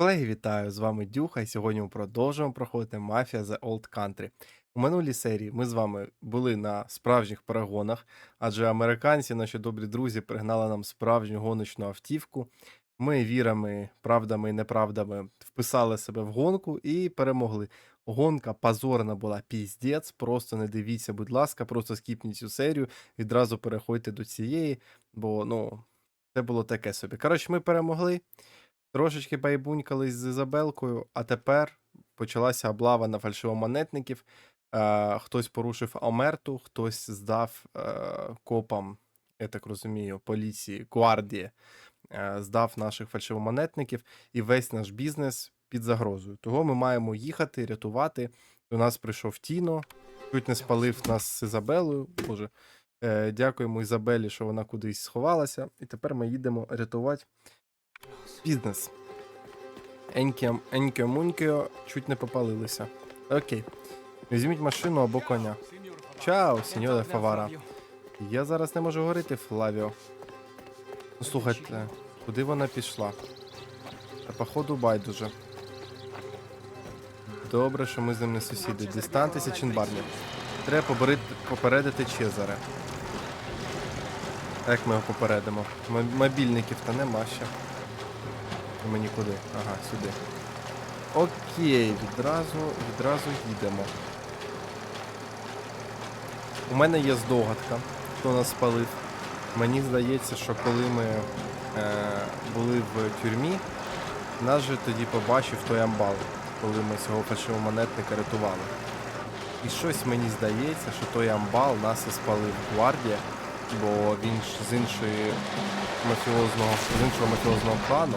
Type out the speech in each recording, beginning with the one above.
Колеги, вітаю! З вами Дюха, і сьогодні ми продовжуємо проходити Mafia The Old Country. У минулій серії ми з вами були на справжніх перегонах, адже американці, наші добрі друзі, пригнали нам справжню гоночну автівку. Ми вірами, правдами і неправдами вписали себе в гонку і перемогли. Гонка позорна була піздець. Просто не дивіться, будь ласка, просто скіпніть цю серію, відразу переходьте до цієї, бо ну, це було таке собі. Коротше, ми перемогли. Трошечки байбунькались з Ізабелкою, а тепер почалася облава на фальшивомонетників. Е, хтось порушив омерту, хтось здав е, копам, я так розумію, поліції, гвардії, е, здав наших фальшивомонетників, і весь наш бізнес під загрозою. Того ми маємо їхати, рятувати. До нас прийшов Тіно, чуть не спалив нас з Ізабелою. Боже, е, дякуємо Ізабелі, що вона кудись сховалася. І тепер ми їдемо рятувати бізнес. Еньке чуть не попалилися. Окей. Візьміть машину або коня. Чао, сеньоре Фавара. Я зараз не можу говорити, Флавіо. Ну, слухайте, куди вона пішла? Та походу байдуже. Добре, що ми з ним не сусіди. Дістаньтеся, Чінбарні. Треба попередити Чезаре. Як ми його попередимо? Мобільників та нема ще. Мені куди? Ага, сюди. Окей, відразу, відразу їдемо. У мене є здогадка, хто нас спалив. Мені здається, що коли ми е, були в тюрмі, нас же тоді побачив той амбал, коли ми цього фальшивомонетника рятували. І щось мені здається, що той амбал нас і спалив гвардія, бо він з іншої мафіозного, з іншого мафіозного клану.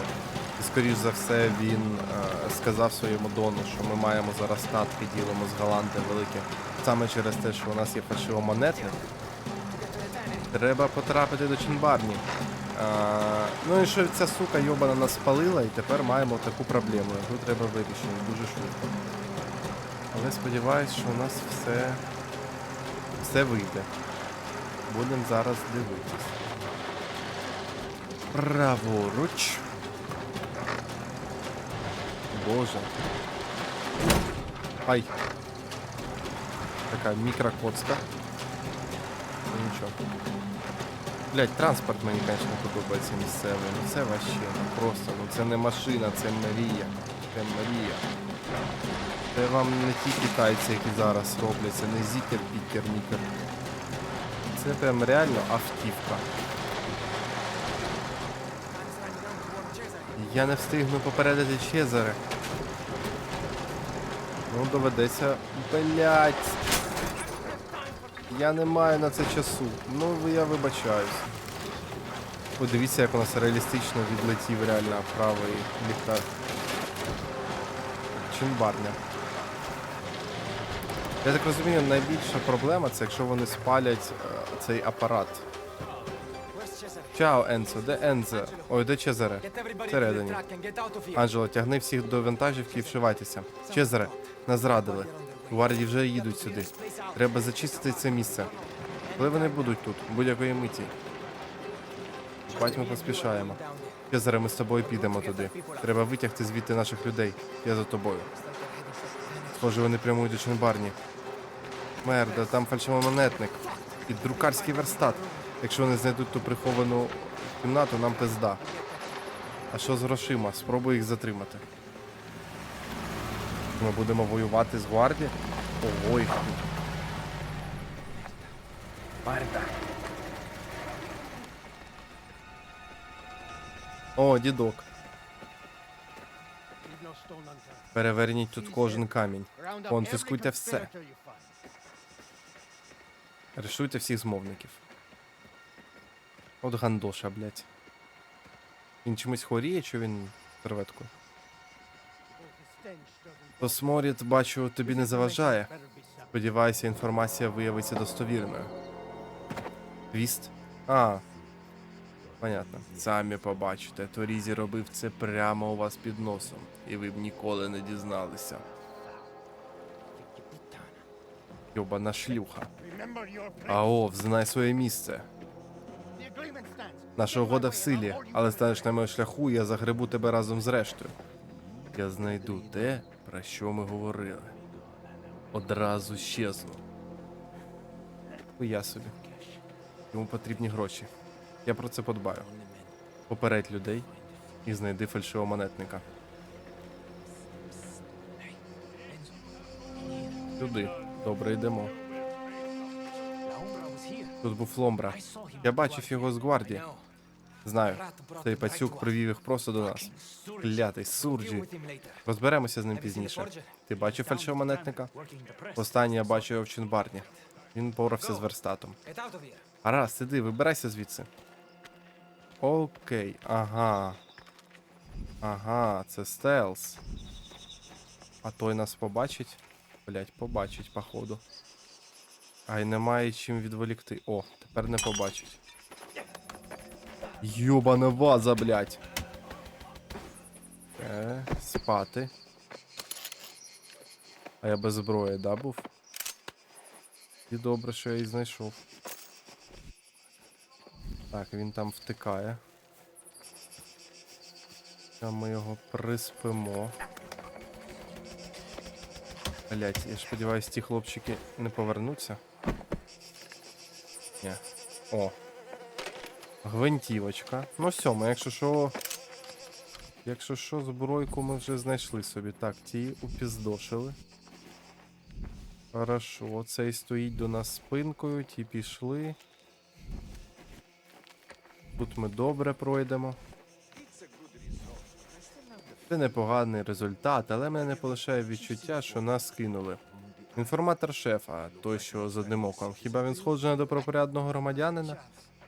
І, скоріш за все, він е, сказав своєму дону, що ми маємо зараз статки ділимо з Галанти велике. Саме через те, що у нас є фальшивомонетник. Треба потрапити до Чінбарні. Е, ну і що ця сука йобана нас спалила, і тепер маємо таку проблему, яку треба вирішити дуже швидко. Але сподіваюсь, що у нас все, все вийде. Будемо зараз дивитись. Праворуч. Боже. Ай. Така мікрокоцка. Ну нічого. Блять, транспорт мені, звісно, подобається місцевий. Ну це вообще, ну просто, ну це не машина, це мрія. Це мрія. Це вам не ті китайці, які зараз роблять, це не зікер, пікер, мікер. Це прям реально автівка. Я не встигну попередити Чезаре. Ну, доведеться. Блять. Я не маю на це часу. Ну, я вибачаюсь. Подивіться, як у нас реалістично відлетів реально правий ліхтар. Чимбарня. Я так розумію, найбільша проблема це якщо вони спалять е, цей апарат. Чао, Енцо, де Енце? Ой, де Чезаре? Всередині. Анджело, тягни всіх до вантажівки і вшивайтеся. Чезаре, нас зрадили. Гвардії вже їдуть сюди. Треба зачистити це місце. Коли вони будуть тут, будь-якої миті. Бать, ми поспішаємо. Чезаре, ми з тобою підемо туди. Треба витягти звідти наших людей. Я за тобою. Схоже, вони прямують до Ченбарні. Мерда, там фальшивомонетник. І друкарський верстат. Якщо вони знайдуть ту приховану кімнату, нам пизда. А що з грошима? Спробуй їх затримати. Ми будемо воювати з гвардії? Ой. Барда. О, дідок. Переверніть тут кожен камінь. Конфіскуйте все. Решуйте всіх змовників. От гандоша, блядь. Він чомусь хворіє, чи він серветку? То сморід, бачу, тобі не заважає. Сподіваюся, інформація виявиться достовірною. Твіст? А. Понятно. Самі побачите, Торізі робив це прямо у вас під носом, і ви б ніколи не дізналися. Йобана шлюха. Ао, знай своє місце. Наша угода в силі, але станеш на моєму шляху, і я загребу тебе разом з рештою. Я знайду те, про що ми говорили. Одразу щезну. Я собі. Йому потрібні гроші. Я про це подбаю. Попередь людей і знайди фальшивомонетника. Сюди. Добре, йдемо. Тут був Ломбра. Я бачив його з гвардії. Знаю, цей пацюк привів їх просто до нас. Клятий Сурджі. Розберемося з ним пізніше. Ти бачив фальшивомонетника? Останнє я бачив його в Чунбарні. Він порався з верстатом. Гаразд, іди, вибирайся звідси. Окей, ага. Ага, це стелс. А той нас побачить? Блять, побачить, походу. А й немає чим відволікти. О, тепер не побачить. Йобана ваза, блять. Е, спати. А я без зброї, да, був? І добре, що я її знайшов. Так, він там втикає. Там ми його приспимо. Блять, я ж сподіваюсь, ті хлопчики не повернуться. Ні. О. Гвинтівочка. Ну сьома, якщо що. Якщо що, збройку ми вже знайшли собі. Так, ті упіздошили. Хорошо, цей стоїть до нас спинкою, ті пішли. Тут ми добре пройдемо. Це непоганий результат, але мене не полишає відчуття, що нас скинули. Інформатор шефа, той, що з одним оком. Хіба він схожий на добропорядного громадянина?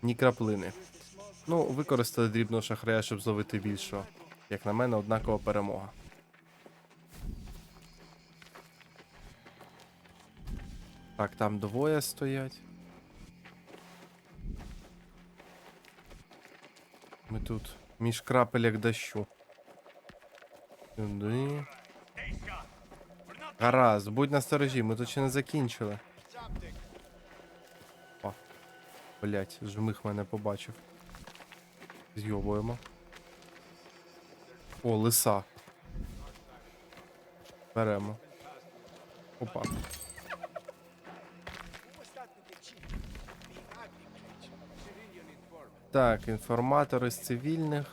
Ні краплини. Ну, використали дрібного шахрая, щоб зловити більшого. Як на мене, однакова перемога. Так, там двоє стоять. Ми тут між крапелек дощу. Сюди. Гаразд, будь насторожі, ми тут ще не закінчили. О. Блять, жмих мене побачив. Зйобуємо. О, лиса. Беремо. Опа. Так, інформатори з цивільних.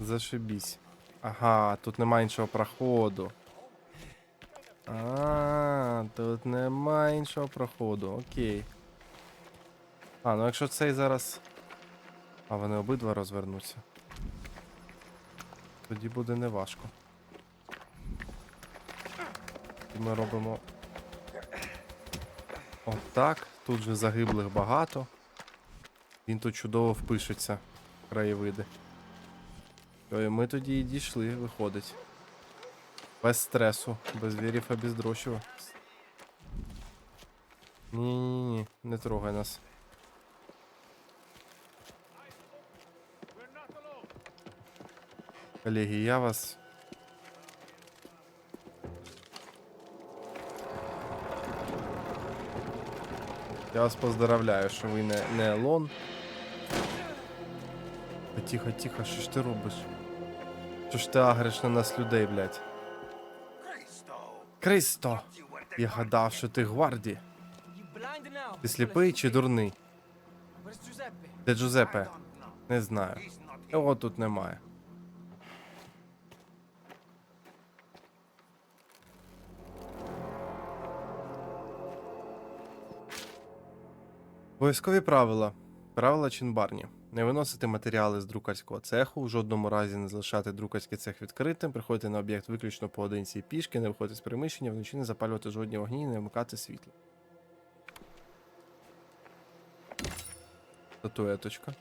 Зашибісь. Ага, тут нема іншого проходу. А, тут нема іншого проходу, окей. А, ну якщо цей зараз. А вони обидва розвернуться. Тоді буде неважко. І ми робимо. Отак. Тут же загиблих багато. Він тут чудово впишеться. Краєвиди. І ми тоді і дійшли, виходить. Без стресу, без вірів і без дрочива. Ні-ні-ні, не трогай нас. Колеги, я вас. Я вас поздравляю, що ви не, не Елон. Тихо, тихо, що ж ти робиш? Що ж ти агриш на нас людей, блядь? Кристо! Я гадав, що ти гварді. Ти сліпий чи дурний? Де Джузепе? Не знаю. Його тут немає. Обов'язкові правила. Правила Чінбарні. Не виносити матеріали з друкарського цеху, в жодному разі не залишати друкарський цех відкритим, приходити на об'єкт виключно поодинці пішки, не виходити з приміщення, вночі не запалювати жодні вогні і не вмикати світло. Статуеточка.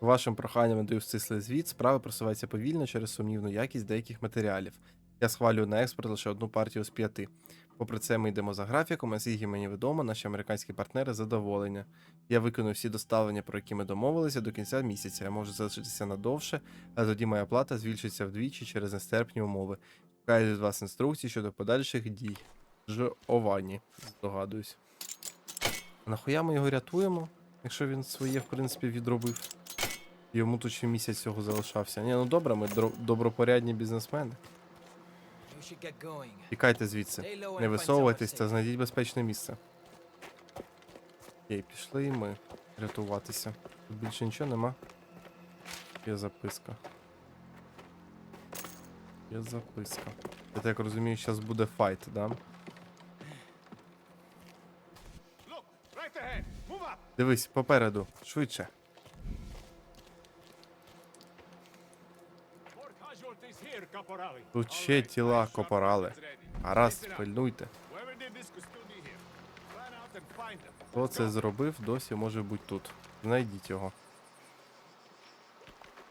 Вашим проханням надаю стислий звіт, справа просувається повільно через сумнівну якість деяких матеріалів. Я схвалюю на експорт лише одну партію з п'яти. Попри це, ми йдемо за графіком, а скільки мені відомо, наші американські партнери задоволені. Я виконую всі доставлення, про які ми домовилися до кінця місяця. Я можу залишитися надовше, а тоді моя плата збільшиться вдвічі через нестерпні умови. Чекаю від вас інструкцій щодо подальших дій. Ж Овані, здогадуюсь. Нахуя ми його рятуємо, якщо він своє, в принципі, відробив? Йому тут ще місяць цього залишався. Ні, ну добре, ми добропорядні бізнесмени. Тікайте звідси. Не висовуйтесь та знайдіть безпечне місце. Окей, пішли і ми рятуватися. Тут більше нічого нема. Є записка. Є записка. Я так розумію, зараз буде файт, да? Дивись, попереду, швидше. Тут ще тіла копорали. Гаразд, пильнуйте. Хто це зробив, досі може бути тут. Знайдіть його.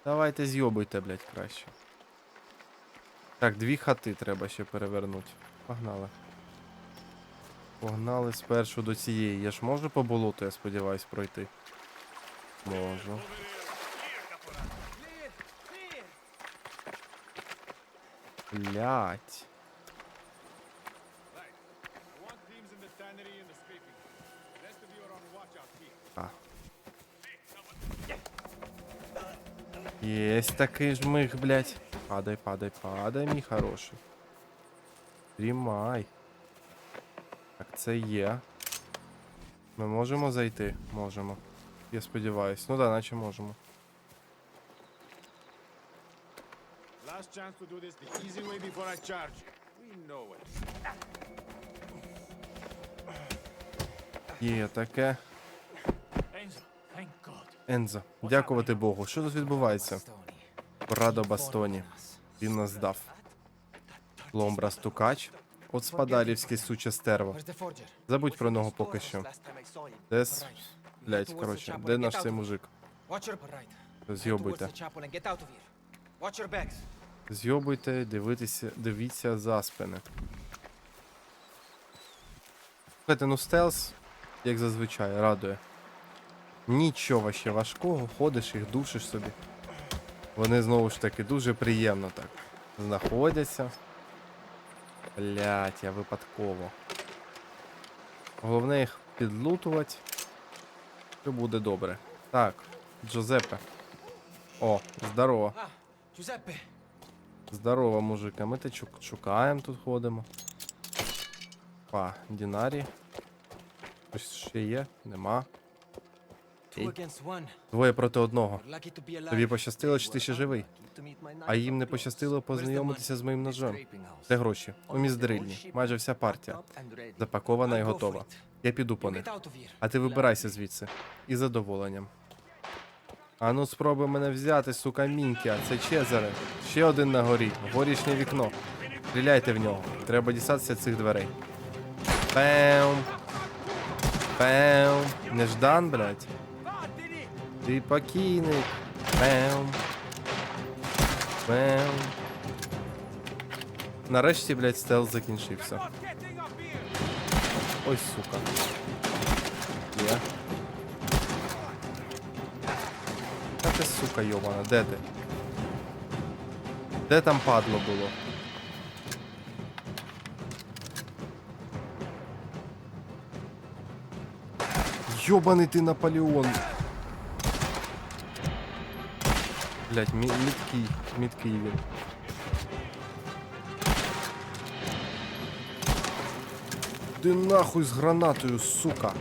Давайте зйобуйте, блядь, краще. Так, дві хати треба ще перевернути. Погнали. Погнали спершу до цієї. Я ж можу по болоту, я сподіваюсь, пройти. Можу. here. А. Єсть такий жмих, блядь. Падай, падай, падай, мій хороший. Тримай. Так, це є. Ми можемо зайти? Можемо. Я сподіваюсь. Ну да, наче можемо. Last chance to do this the easy way before I charge you. We know it. Є таке. Enzo, thank God. Ензо, дякувати Богу. Що тут відбувається? Bastoni. Бастоні. Він нас здав. Ломбра стукач. От спадарівське суче стерво. Forger? Забудь про нього поки що. Дес. Блять, коротше, де наш цей мужик? Зйобуйте. Зйобуйте, дивитися, дивіться за спини. Слухайте, ну стелс, як зазвичай, радує. Нічого ще важкого, ходиш їх, душиш собі. Вони знову ж таки дуже приємно так знаходяться. Блять, я випадково. Головне їх підлутувати. Все буде добре. Так, Джозепе. О, здорово. Ah, Здорово, мужика. Ми те шукаємо тут ходимо. Па, Дінарі. Щось ще є? Нема. One. Двоє проти одного. Тобі пощастило, що ти ще живий. А їм не пощастило познайомитися з моїм ножем. Це гроші. У міздрильні. Майже вся партія. Запакована і готова. Я піду по них. А ти вибирайся звідси. Із задоволенням. А ну спробуй мене взяти, сука, міньки, це Чезаре. Ще один на горі. Горішнє вікно. Стріляйте в нього. Треба дістатися цих дверей. Пем. Пем. Неждан, блядь. Ти покійник. Пем. Пем. Нарешті, блядь, стелс закінчився. Ой, сука. Є. Та ти, сука, йобана, де ти? Де там падло було? Йобаний ти Наполеон. Блять, мі- міткий, міткий він. Ти нахуй з гранатою, сука.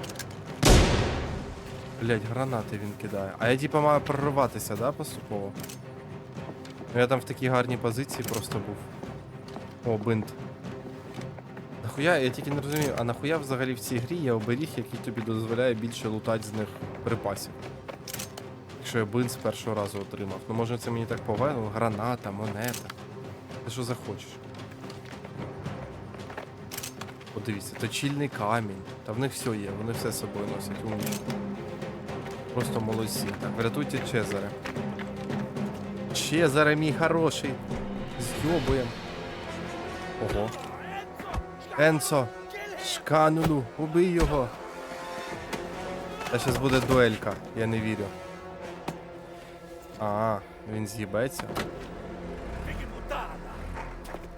Блять, гранати він кидає. А я типа маю прориватися, да, поступово? Ну я там в такій гарній позиції просто був. О, бинт. Нахуя, я тільки не розумію, а нахуя взагалі в цій грі є оберіг, який тобі дозволяє більше лутати з них припасів. Якщо я бинт з першого разу отримав. Ну може це мені так повезло, граната, монета. Ти що захочеш. Подивіться, точильний камінь. Та в них все є, вони все з собою носять умнічки. Просто молодці. Так, врятуйте Чезаре. Чезаре, мій хороший. Зйобуєм. Ого. Енцо! Шканулю, убий його. Та щас буде дуелька, я не вірю. А, він з'їбеться.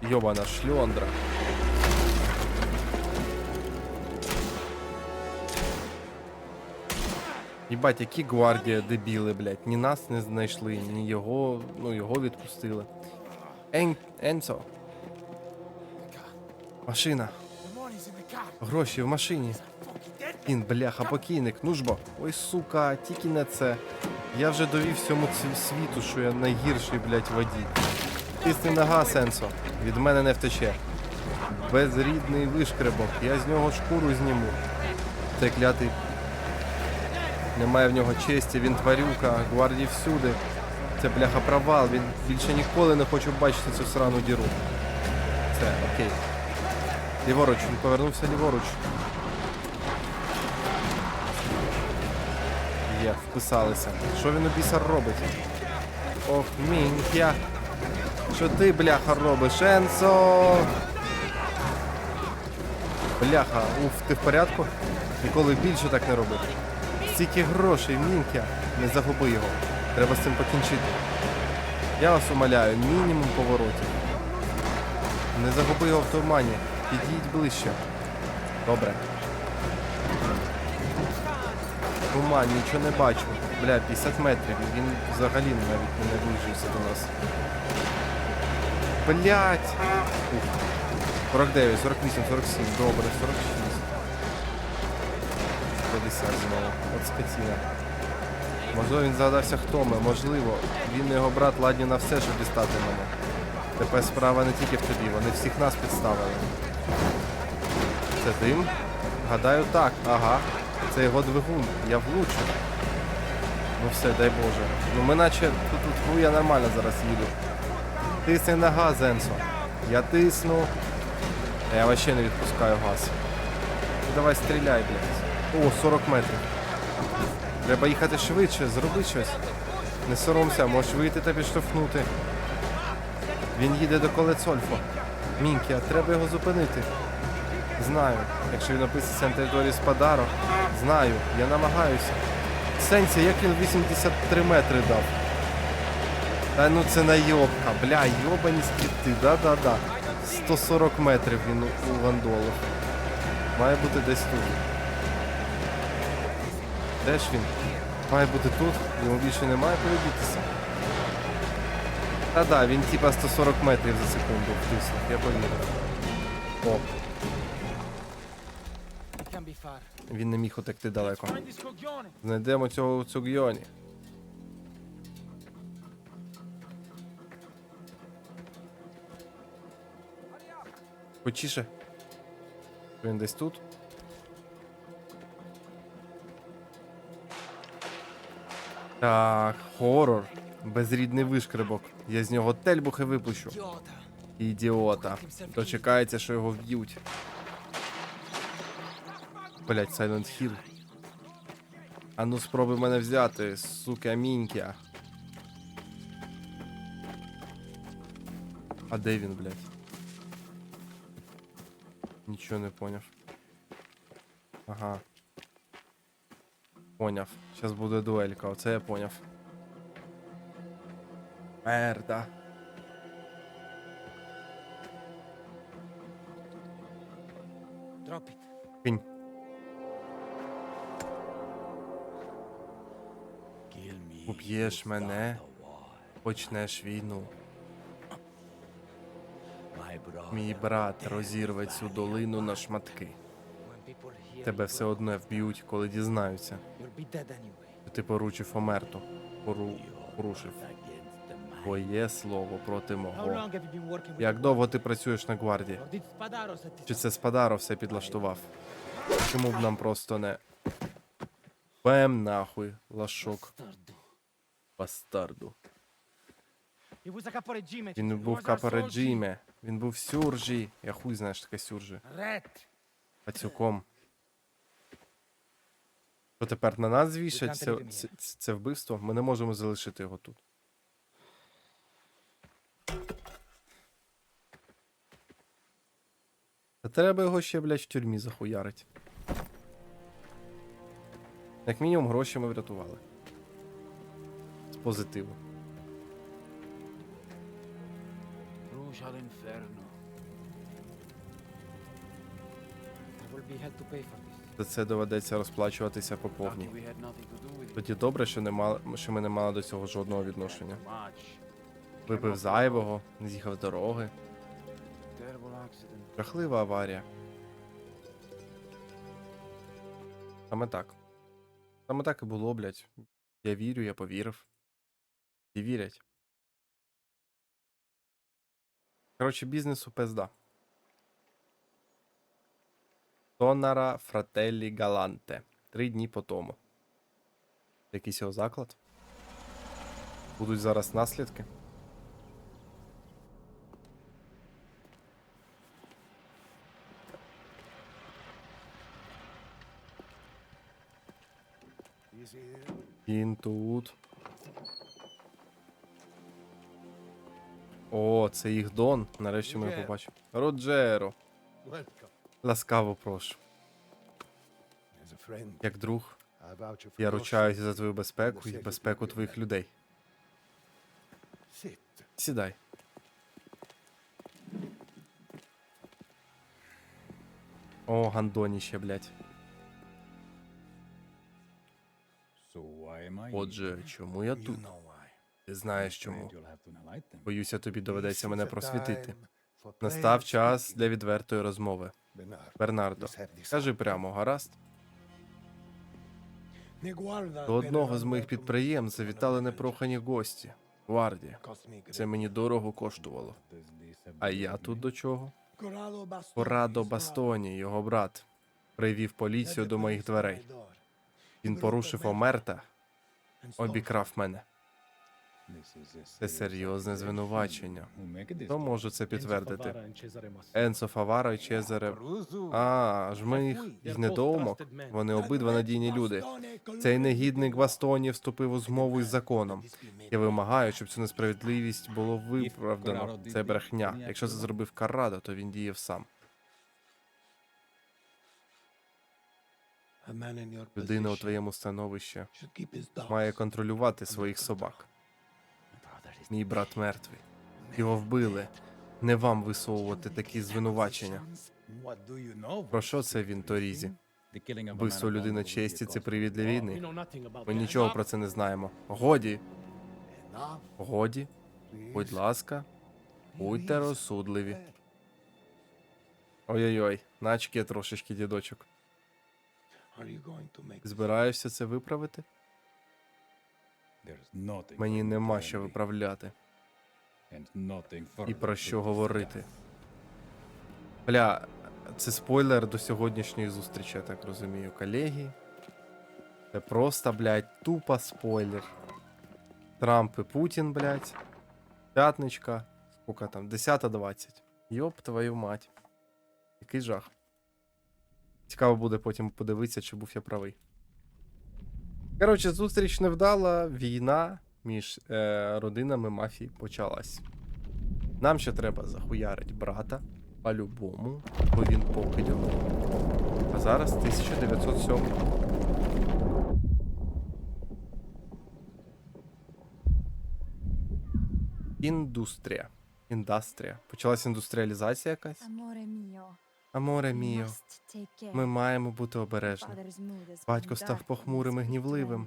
Йобана шльондра. Їбать, які гвардія дебіли, блядь. Ні нас не знайшли, ні його, ну його відпустили. Ен... Енцо. Машина. Гроші в машині. Він, бляха, покійник. Ну ж бо. Ой, сука, тільки не це. Я вже довів всьому світу, що я найгірший, блядь, водій. Тисни нога, Сенсо. Від мене не втече. Безрідний вишкребок. Я з нього шкуру зніму. Цей клятий. Немає в нього честі, він тварюка, гвардії всюди. Це бляха провал, він більше ніколи не хоче бачити цю срану діру. Це, окей. Ліворуч, він повернувся ліворуч. Є, вписалися. Що він у біса робить? Ох, мінья. Що ти, бляха, робиш? Енсо! Бляха, уф, ти в порядку? Ніколи більше так не роби. Стільки грошей, мінька. Не загуби його. Треба з цим покінчити. Я вас умоляю, мінімум поворотів. Не загуби його в тумані. Підійдь ближче. Добре. Туман, нічого не бачу. Бля, 50 метрів. Він взагалі навіть не наближився до нас. Блять! 49, 48, 47, добре, 46. 50 знову. От скотіна. Можливо, він згадався, хто ми. Можливо, він і його брат ладні на все, щоб дістати мене. Тепер справа не тільки в тобі, вони всіх нас підставили. Це дим? Гадаю, так. Ага. Це його двигун. Я влучу. Ну все, дай Боже. Ну ми наче тут, тут ну, я нормально зараз їду. Тисни на газ, Енсо. Я тисну. Я вообще не відпускаю газ. Ну, Давай стріляй, блядь. О, 40 метрів. Треба їхати швидше, зроби щось. Не соромся, можеш вийти та підштовхнути. Він їде до Колецольфо. Мінкія, треба його зупинити. Знаю. Якщо він описується на території Спадаро, знаю, я намагаюся. Сенсі, як він 83 метри дав. Та ну це найобка, бля, йобані скіти, да-да-да. 140 метрів він у Вандолу. Має бути десь тут. Де ж він? Має бути тут, йому більше немає куди. Та-да, він типа 140 метрів за секунду втиснув, я повірив. О, він не міг утекти далеко. Знайдемо цього у Цугйоні. Хочіше. Він десь тут. Так, хорор. Безрідний вишкребок. Я з нього тельбухи випущу. Ідіота. Дочекається, що його вб'ють. Блять, Silent Hill. А ну спробуй мене взяти, сука мінька. А де він, блядь? Нічого не поняв. Ага. Поняв. Зараз буде дуелька, оце я поняв. Мерда. Кинь. Уб'єш мене, почнеш війну. Мій брат розірве цю долину на шматки. Тебе все одно вб'ють, коли дізнаються. Ти поручив Омерту. Пору... Порушив. Твоє слово проти мого. Як довго ти працюєш на гвардії? Чи це Спадаро все підлаштував? Чому б нам просто не. Бем нахуй, лашок, бастарду. Він був was він був сюржі. Я хуй знаєш таке сюржі. Пацюком. Що тепер на нас звішать це, це, це вбивство? Ми не можемо залишити його тут. Та треба його ще, блядь, в тюрмі захуярить. Як мінімум, гроші ми врятували. З позитиву. All'inferno. Will be hell to pay for this. За це доведеться розплачуватися по повній. Тоді добре, що, не мали, що ми не мали до цього жодного відношення. Випив зайвого, не з'їхав дороги. Жахлива аварія. Саме так. Саме так і було, блядь. Я вірю, я повірив. І вірять. Коротше, бізнесу пизда. Тонара Фрателлі Галанте. Три дні по тому. Якийсь його заклад? Будуть зараз наслідки? Він тут. О, це їх Дон. Нарешті ми його побачимо. Роджеро. Ласкаво прошу. Як друг, я ручаюся за твою безпеку і безпеку твоїх людей. Сідай. О, гандоніще, блядь. Отже, чому я тут? Ти знаєш чому. Боюся, тобі доведеться мене просвітити. Настав час для відвертої розмови. Бернардо, скажи прямо, гаразд? До одного з моїх підприємств завітали непрохані гості. Гвардія. Це мені дорого коштувало. А я тут до чого? Brother, Бастоні, його брат, привів поліцію до моїх дверей. Він порушив омерта, обікрав мене. Це серйозне звинувачення. Хто може це підтвердити? Enzo Енцо Фавара і Чезаре. А, ж ми їх їх недоумок. Вони обидва надійні люди. Цей негідник Бастоні вступив у змову із законом. Я вимагаю, щоб цю несправедливість було виправдано. Це брехня. Якщо це зробив Каррадо, то він діяв сам. Людина у твоєму становищі має контролювати своїх собак. Мій брат мертвий. Його вбили. Не вам висовувати такі звинувачення. Про що це він, Торізі? Вбивство людини честі це привід для війни. Ми нічого про це не знаємо. Годі, годі, будь ласка, будьте розсудливі. Ой-ой-ой, начки трошечки дідочок. Збираєшся це виправити? Мені нема що виправляти і про що говорити. Бля, це спойлер до сьогоднішньої зустрічі, я так розумію, колеги. Це просто, блядь, тупо спойлер. Трамп і Путін, блядь. П'ятничка. Сколько там? 10.20. Йоп твою мать. Який жах. Цікаво буде потім подивитися, чи був я правий. Коротше, зустріч невдала, війна між е, родинами мафії почалась. Нам ще треба захуярить брата, по-любому, бо він покидьок. А зараз 1907. Індустрія. Індастрія. Почалась індустріалізація якась? Amore mio, Аморе міо. Ми маємо бути has Батько став похмурим і гнівливим.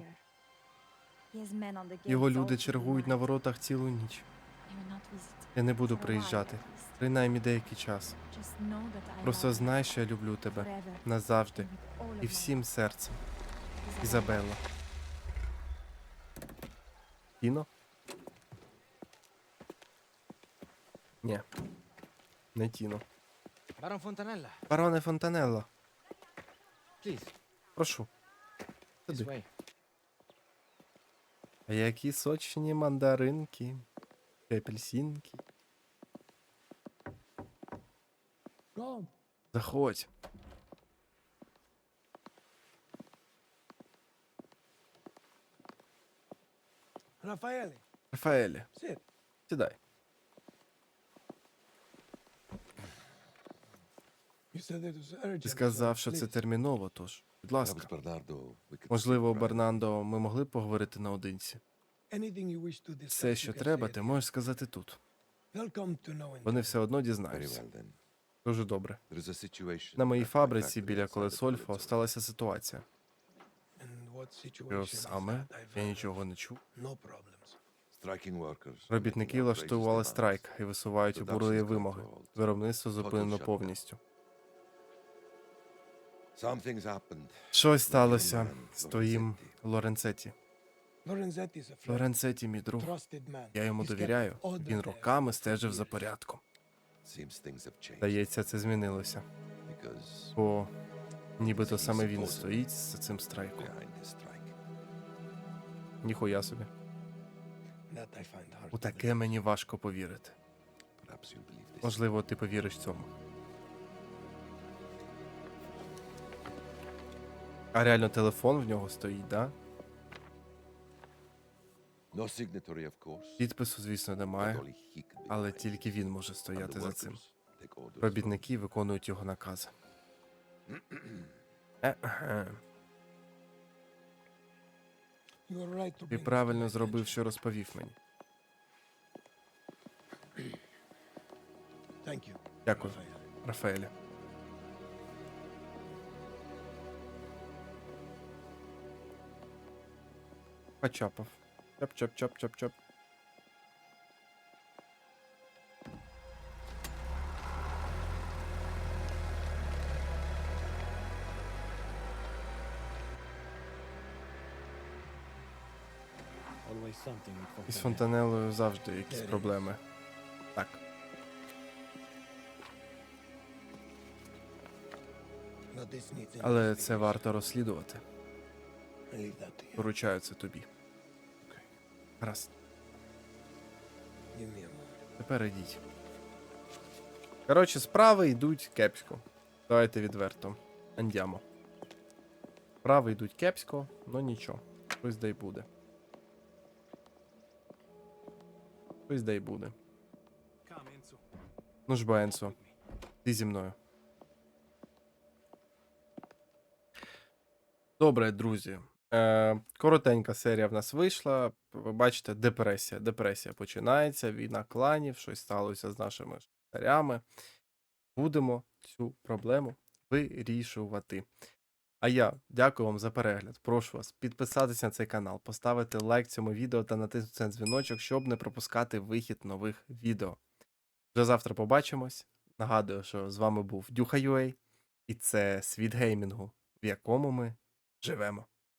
Його люди чергують на воротах цілу ніч. Я не буду приїжджати, принаймні деякий час. Просто знай, що я люблю тебе назавжди і всім серцем. Ізабелла. Кіно? Ні. Не Тіно. Барон Фонтанелла, Бароне Фонтанелло, please, прошу. this Сюди. way. А які сочні мандаринки, і апельсинки. Come. Заходь. Raffaele, Рафаелі, sit. сідай. Ти сказав, що це терміново, тож, будь ласка. Можливо. Бернандо, ми могли б поговорити наодинці. Все, що треба, ти можеш сказати тут. Вони все одно дізнаються. Дуже добре. На моїй фабриці біля Колесольфо сталася ситуація. Що саме? Я нічого не чув. Робітники влаштували страйк і висувають обурливі вимоги. Виробництво зупинено повністю. Щось сталося з твоїм Лоренцеті. Лоренцеті, мій друг. Я йому довіряю. Він роками стежив за порядком. Здається, це змінилося. Бо нібито саме він стоїть за цим страйком. Ніхуя собі. У таке мені важко повірити. Можливо, ти повіриш цьому. А реально телефон в нього стоїть, да? No signatory, of course. Підпису, звісно, немає, але тільки він може стояти за цим. Робітники виконують його накази. Ти правильно зробив, що розповів мені. Дякую, Raphael. Почапав. Чап-чап-чап-чап-чап. Із фонтанелою завжди якісь проблеми. Так. Але це варто розслідувати. Поручаю це тобі. Moment. Тепер ідіть. Коротше, справи йдуть кепсько. Давайте відверто. Андямо. Справи йдуть кепсько, ну нічого. Щось дай буде. Щось дай буде. Ну ж, бо, Енсо, ти зі мною. Добре, друзі. Е, коротенька серія в нас вийшла. Ви бачите, депресія. Депресія починається, війна кланів, щось сталося з нашими шахтарями. Будемо цю проблему вирішувати. А я дякую вам за перегляд. Прошу вас підписатися на цей канал, поставити лайк цьому відео та натиснути на дзвіночок, щоб не пропускати вихід нових відео. Вже завтра побачимось. Нагадую, що з вами був Дюха.ua, і це світ геймінгу, в якому ми живемо.